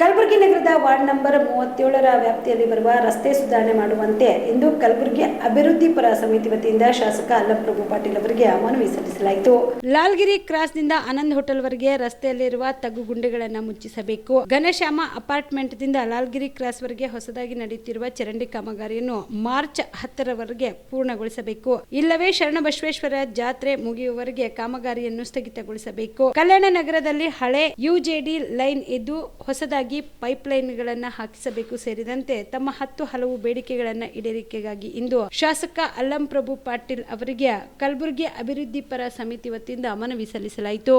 ಕಲಬುರಗಿ ನಗರದ ward number ಮೂವತ್ತೇಳರ ವ್ಯಾಪ್ತಿಯಲ್ಲಿ ಬರುವ ರಸ್ತೆ ಸುಧಾರಣೆ ಮಾಡುವಂತೆ ಇಂದು ಕಲಬುರಗಿ ಅಭಿವೃದ್ಧಿ ಪರ ಸಮಿತಿ ವತಿಯಿಂದ ಶಾಸಕ ಅಲ್ಲಪ್ರಭು ಪಾಟೀಲ್ ಅವರಿಗೆ ಮನವಿ ಸಲ್ಲಿಸಲಾಯಿತು. ಲಾಲ್ಗಿರಿ ಕ್ರಾಸ್ನಿಂದ ಆನಂದ್ ಹೋಟೆಲ್ ವರೆಗೆ ರಸ್ತೆಯಲ್ಲಿರುವ ತಗ್ಗು ಗುಂಡಿಗಳನ್ನು ಮುಚ್ಚಿಸಬೇಕು. ಘನಶ್ಯಾಮ ಅಪಾರ್ಟ್ಮೆಂಟ್ದಿಂದ ಲಾಲ್ಗಿರಿ ಕ್ರಾಸ್ ವರೆಗೆ ಹೊಸದಾಗಿ ನಡೆಯುತ್ತಿರುವ ಚರಂಡಿ ಕಾಮಗಾರಿಯನ್ನು ಮಾರ್ಚ್ ಹತ್ತರವರೆಗೆ ಪೂರ್ಣಗೊಳಿಸಬೇಕು. ಇಲ್ಲವೇ ಶರಣಬಸವೇಶ್ವರ ಜಾತ್ರೆ ಮುಗಿಯುವವರೆಗೆ ಕಾಮಗಾರಿಯನ್ನು ಸ್ಥಗಿತಗೊಳಿಸಬೇಕು. ಕಲ್ಯಾಣ ನಗರದಲ್ಲಿ ಹಳೆ ಯುಜೆಡಿ ಲೈನ್ ಇದ್ದು ಹೊಸದಾಗಿ ಪೈಪ್ ಲೈನ್ಗಳನ್ನು ಹಾಕಿಸಬೇಕು ಸೇರಿದಂತೆ ತಮ್ಮ ಹತ್ತು ಹಲವು ಬೇಡಿಕೆಗಳನ್ನು ಈಡೇರಿಕೆಗಾಗಿ ಇಂದು ಶಾಸಕ ಅಲ್ಲಂ ಪ್ರಭು ಪಾಟೀಲ್ ಅವರಿಗೆ ಕಲಬುರಗಿ ಅಭಿವೃದ್ಧಿ ಪರ ಸಮಿತಿ ವತಿಯಿಂದ ಮನವಿ ಸಲ್ಲಿಸಲಾಯಿತು.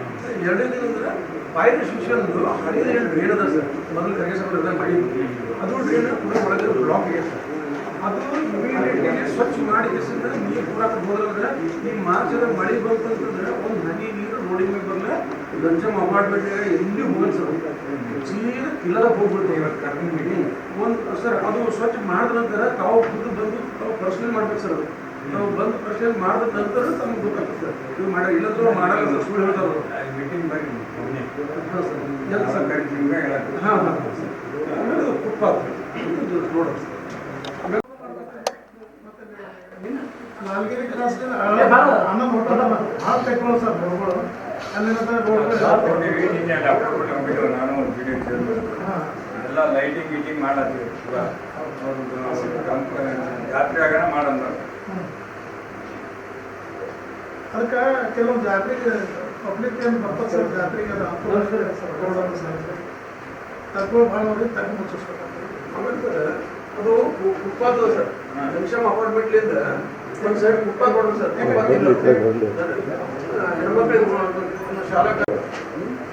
ಏನ್ ಮಾಡ್ಸ್ಬೇಕು? ಎರಡನೇ ಅಂದ್ರೆ ಬಾಯಿ ಶಿಕ್ಷಣ ಹರಿದ ಏನು ಡ್ರೈನ್ ಅದ ಸರ್? ಮೊದಲು ಕರೆಗೆಸಬರ್ ಇದ್ದಾಗ ಮಾಡಿ ಅದು ಡ್ರೈನ್ ಪೂರ ಒಳಗೆ ಬ್ಲಾಕ್ ಇದೆ ಸರ್. ಅದು ಇಮಿಡಿಯೇಟ್ಲಿ ಸ್ವಚ್ಛ ಮಾಡಿ ಕೆಸಿಂದ ನೀರು ಪೂರಾಕ ಹೋದ್ರೆ ಈ ಮಾರ್ಚದ ಮಳೆ ಬಂತಂತಂದ್ರೆ ಒಂದು ಹನಿ ನೀರು ರೋಡಿ ಮೇಲೆ ಬರಲ್ಲ. ಲಂಚಮ್ ಅಪಾರ್ಟ್ಮೆಂಟ್ ಎಲ್ಲಿ ಹೋಗಲ್ಲ ಸರ್. ಸೀದಾ ಕಿಲ್ಲದ ಹೋಗ್ಬಿಡ್ತೇವೆ ಒಂದು ಸರ್, ಅದು ಸ್ವಚ್ಛ ಮಾಡಿದ ನಂತರ ತಾವು ಖುದ್ದು ಬಂದು ತಾವು ಪರ್ಸನಲ್ ಮಾಡ್ಬೇಕು ಸರ್ ಅದು. ನಾವು ಬಂದು ಪ್ರಶ್ನೆ ಮಾಡಿದ ನಂತರ ತಮ್ಗೆ ಗೊತ್ತಾಗ್ತದೆ ಇದು ಮಾಡ ಇಲ್ಲದ್ರು ಮಾಡಲ್ಲ ಸುಳ್ಳು ಹೇಳ್ತಾರೆ ಮೀಟಿಂಗ್ ಸರ್ಕಾರಿ ನಿಮ್ಗೆ ಹೇಳಕ್ಕೆ ಹಾಂ ಹಾಂ ಆಮೇಲೆ ಅದು ಫುಟ್ಪಾತ್ ನಾಲ್ಗೇರಿ ಕ್ರಾಸ್ ಹೋಟೆಲ್ ತೆಕ್ಕೊಳ್ಳೋ ಸರ್. ರೋಡ್ಗಳು ರೋಡ್ ನಾನು ವಿಡಿಯೋ ಎಲ್ಲ ಲೈಟಿಂಗ್ ಗೀಟಿಂಗ್ ಮಾಡತ್ತೀವಿ ಜಾತ್ರೆ ಆಗೋಣ ಮಾಡಂದ ಅದಕ್ಕೆ ಕೆಲವೊಂದು ಜಾತ್ರೆಗೆ ಪಬ್ಲಿಕ್ ಏನು ಬರ್ತದೆ ಸರ್? ಜಾತ್ರೆಗೆ ಅದು ಅನುಕೂಲ ಸರ್ ತಗ್ಗಳು ಭಾಳ ಅವ್ರಿಗೆ ತಗ್ಗು ಮುಚ್ಚಿಸ್ಬೇಕಾಗ್ತದೆ ಆಮೇಲೆ ಸರ್. ಅದು ಫುಟ್ಪಾತ್ ಸರ್ ನಿಮಿಷಮ್ ಅಪಾರ್ಟ್ಮೆಂಟ್ಲಿಂದ ಒಂದು ಸೈಡ್ ಫುಟ್ಪಾತ್ ಕೊಡೋದು ಸರ್. ಫುಟ್ಪಾತ್ ಇಲ್ಲ. ಆ, ಹೆಣ್ಮಕ್ಳಿಗೆ ಶಾಲಾ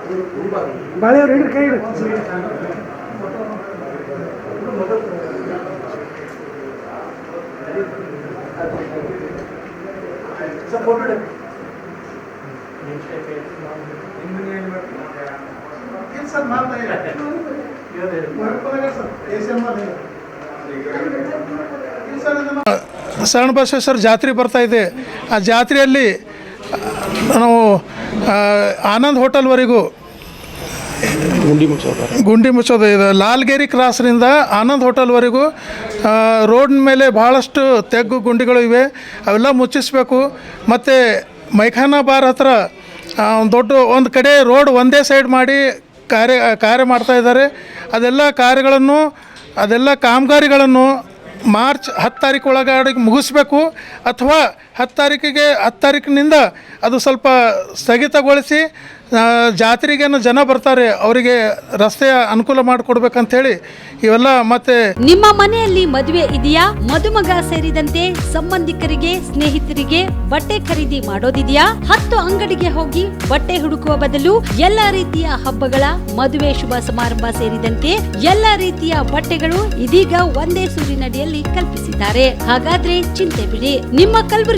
ಅದು ಫುಟ್ಪಾತ್ ಬಾಳೆಯವ್ರು ಹಿಡಿದು ಕೈ ಹಿಡಿದು. ಸರ್ ಇದನ್ನು ಶರಣಬಸವೇಶ್ವರ ಜಾತ್ರೆ ಬರ್ತಾ ಇದೆ. ಆ ಜಾತ್ರೆಯಲ್ಲಿ ನಾವು ಆನಂದ್ ಹೋಟೆಲ್ವರೆಗೂ ಗುಂಡಿ ಮುಚ್ಚೋದು. ಇದು ಲಾಲ್ಗೇರಿ ಕ್ರಾಸ್ನಿಂದ ಆನಂದ್ ಹೋಟೆಲ್ವರೆಗೂ ವರೆಗೂ ರೋಡ್ ಮೇಲೆ ಭಾಳಷ್ಟು ತೆಗ್ಗು ಗುಂಡಿಗಳು ಇವೆ. ಅವೆಲ್ಲ ಮುಚ್ಚಿಸ್ಬೇಕು. ಮತ್ತು ಮೈಖಾನಾ ಬಾರ್ ಹತ್ರ ಒಂದು ದೊಡ್ಡ, ಒಂದು ಕಡೆ ರೋಡ್ ಒಂದೇ ಸೈಡ್ ಮಾಡಿ ಕಾರ್ಯ ಕಾರ್ಯ ಮಾಡ್ತಾ ಇದ್ದಾರೆ. ಅದೆಲ್ಲ ಕಾರ್ಯಗಳನ್ನು, ಅದೆಲ್ಲ ಕಾಮಗಾರಿಗಳನ್ನು ಮಾರ್ಚ್ ಹತ್ತು ತಾರೀಕು ಒಳಗಡೆ ಮುಗಿಸ್ಬೇಕು. ಅಥವಾ ಹತ್ತು ತಾರೀಕಿಗೆ ಹತ್ತು ತಾರೀಕಿನಿಂದ ಅದು ಸ್ವಲ್ಪ ಸ್ಥಗಿತಗೊಳಿಸಿ ಜಾತ್ರೆಗೇನು ಜನ ಬರ್ತಾರೆ, ಅವರಿಗೆ ರಸ್ತೆಯ ಅನುಕೂಲ ಮಾಡಿಕೊಡ್ಬೇಕಂಥೇಳಿ ಇವೆಲ್ಲ ಮತ್ತೆ ನಿಮ್ಮ ಮನೆಯಲ್ಲಿ ಮದುವೆ ಇದೆಯಾ? ಮದುಮಗ ಸೇರಿದಂತೆ ಸಂಬಂಧಿಕರಿಗೆ, ಸ್ನೇಹಿತರಿಗೆ ಬಟ್ಟೆ ಖರೀದಿ ಮಾಡೋದಿದೆಯಾ? ಹತ್ತು ಅಂಗಡಿಗೆ ಹೋಗಿ ಬಟ್ಟೆ ಹುಡುಕುವ ಬದಲು ಎಲ್ಲ ರೀತಿಯ ಹಬ್ಬಗಳ ಮದುವೆ ಶುಭ ಸಮಾರಂಭ ಸೇರಿದಂತೆ ಎಲ್ಲ ರೀತಿಯ ಬಟ್ಟೆಗಳು ಇದೀಗ ಒಂದೇ ಸೂರಿನಡಿಯಲ್ಲಿ ಕಲ್ಪಿಸಿದ್ದಾರೆ. ಹಾಗಾದ್ರೆ ಚಿಂತೆ ಬಿಡಿ. ನಿಮ್ಮ